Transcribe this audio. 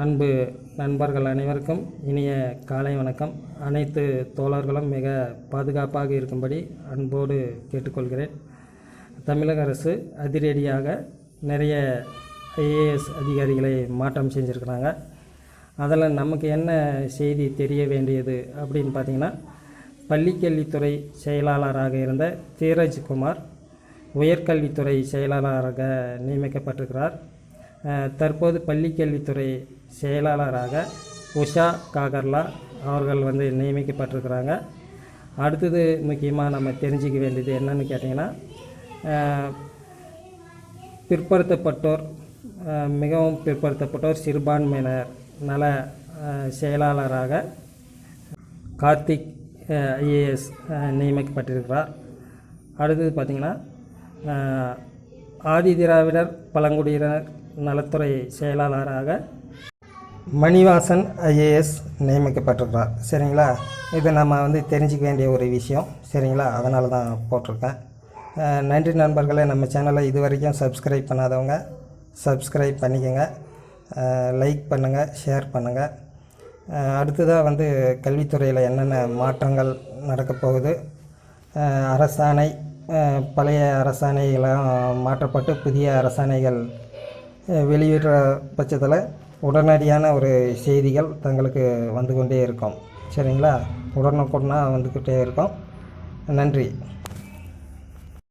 அன்பு நண்பர்கள் அனைவருக்கும் இனிய காலை வணக்கம். அனைத்து தோழர்களும் மிக பாதுகாப்பாக இருக்கும்படி அன்போடு கேட்டுக்கொள்கிறேன். தமிழக அரசு அதிரடியாக நிறைய ஐஏஎஸ் அதிகாரிகளை மாற்றம் செஞ்சுருக்கிறாங்க. அதில் நமக்கு என்ன செய்தி தெரிய வேண்டியது அப்படின்னு பார்த்தீங்கன்னா பள்ளிக்கல்வித்துறை செயலாளராக இருந்த தீரஜ் குமார் உயர்கல்வித்துறை செயலாளராக நியமிக்கப்பட்டிருக்கிறார். தற்போது பள்ளிக்கல்வித்துறை செயலாளராக உஷா காகர்லா அவர்கள் வந்து நியமிக்கப்பட்டிருக்கிறாங்க. அடுத்தது முக்கியமாக நம்ம தெரிஞ்சிக்க வேண்டியது என்னன்னு கேட்டிங்கன்னா பிற்படுத்தப்பட்டோர் மிகவும் பிற்படுத்தப்பட்டோர் சிறுபான்மையினர் நல செயலாளராக கார்த்திக் ஐஏஎஸ் நியமிக்கப்பட்டிருக்கிறார். அடுத்தது பார்த்திங்கன்னா ஆதி திராவிடர் பழங்குடியினர் நலத்துறை செயலாளராக மணிவாசன் ஐஏஎஸ் நியமிக்கப்பட்டிருக்கிறார். சரிங்களா? இது நம்ம வந்து தெரிஞ்சிக்க வேண்டிய ஒரு விஷயம். சரிங்களா? அதனால தான் போட்டிருக்கேன். நன்றி நண்பர்களே. நம்ம சேனலை இது வரைக்கும் சப்ஸ்கிரைப் பண்ணாதவங்க சப்ஸ்கிரைப் பண்ணிக்கோங்க. லைக் பண்ணுங்கள் ஷேர் பண்ணுங்கள் அடுத்ததாக வந்து கல்வித்துறையில் என்னென்ன மாற்றங்கள் நடக்கப் போகுது? அரசாணை பழைய அரசாணைகளாம் மாற்றப்பட்டு புதிய அரசாணைகள் வெளியிடுற பட்சத்தில் உடனடியான ஒரு செய்திகள் தங்களுக்கு வந்து கொண்டே இருக்கும். சரிங்களா? உடனுக்குடனாக வந்துக்கிட்டே இருக்கும். நன்றி.